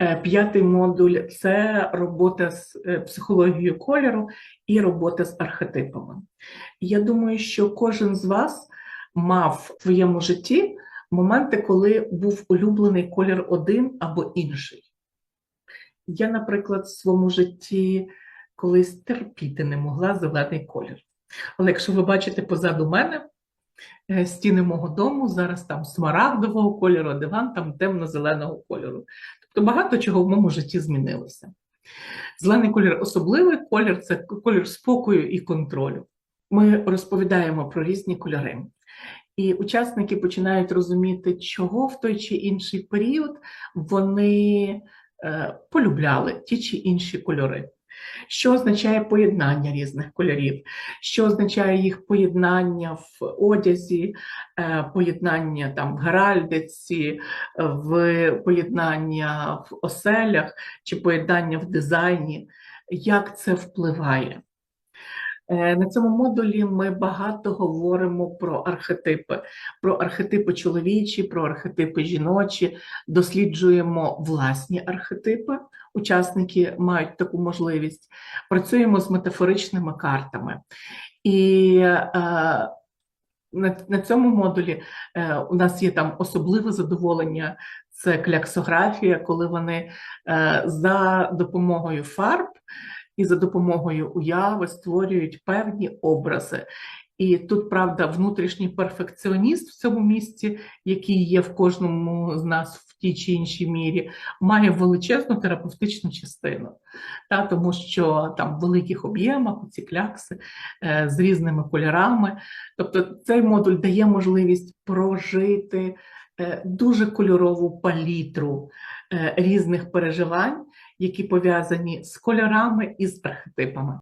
Е, П'ятий модуль це робота з е, психологією кольору і робота з архетипами. Я думаю, що кожен з вас мав в своєму житті моменти, коли був улюблений колір один або інший. Я, наприклад, в своєму житті колись терпіти не могла зелений колір. Але якщо ви бачите позаду мене стіни мого дому, зараз там смарагдового кольору, а диван там темно-зеленого кольору. Тобто багато чого в моєму житті змінилося. Зелений колір особливий колір це колір спокою і контролю. Ми розповідаємо про різні кольори. І учасники починають розуміти, чого в той чи інший період вони е, полюбляли ті чи інші кольори. Що означає поєднання різних кольорів, що означає їх поєднання в одязі, е, поєднання там в геральдиці, в поєднання в оселях чи поєднання в дизайні, як це впливає. Е, На цьому модулі ми багато говоримо про архетипи, про архетипи чоловічі, про архетипи жіночі, досліджуємо власні архетипи. Учасники мають таку можливість. Працюємо з метафоричними картами. І е, на, цьому модулі е, у нас є там особливе задоволення. Це кляксографія, коли вони е, за допомогою фарб і за допомогою уяви створюють певні образи. І тут, правда, внутрішній перфекціоніст в цьому місці, який є в кожному з нас в тій чи іншій мірі, має величезну терапевтичну частину, та, тому що там в великих об'ємах ці клякси е, з різними кольорами. Тобто цей модуль дає можливість прожити е, дуже кольорову палітру е, різних переживань, які пов'язані з кольорами і з архетипами.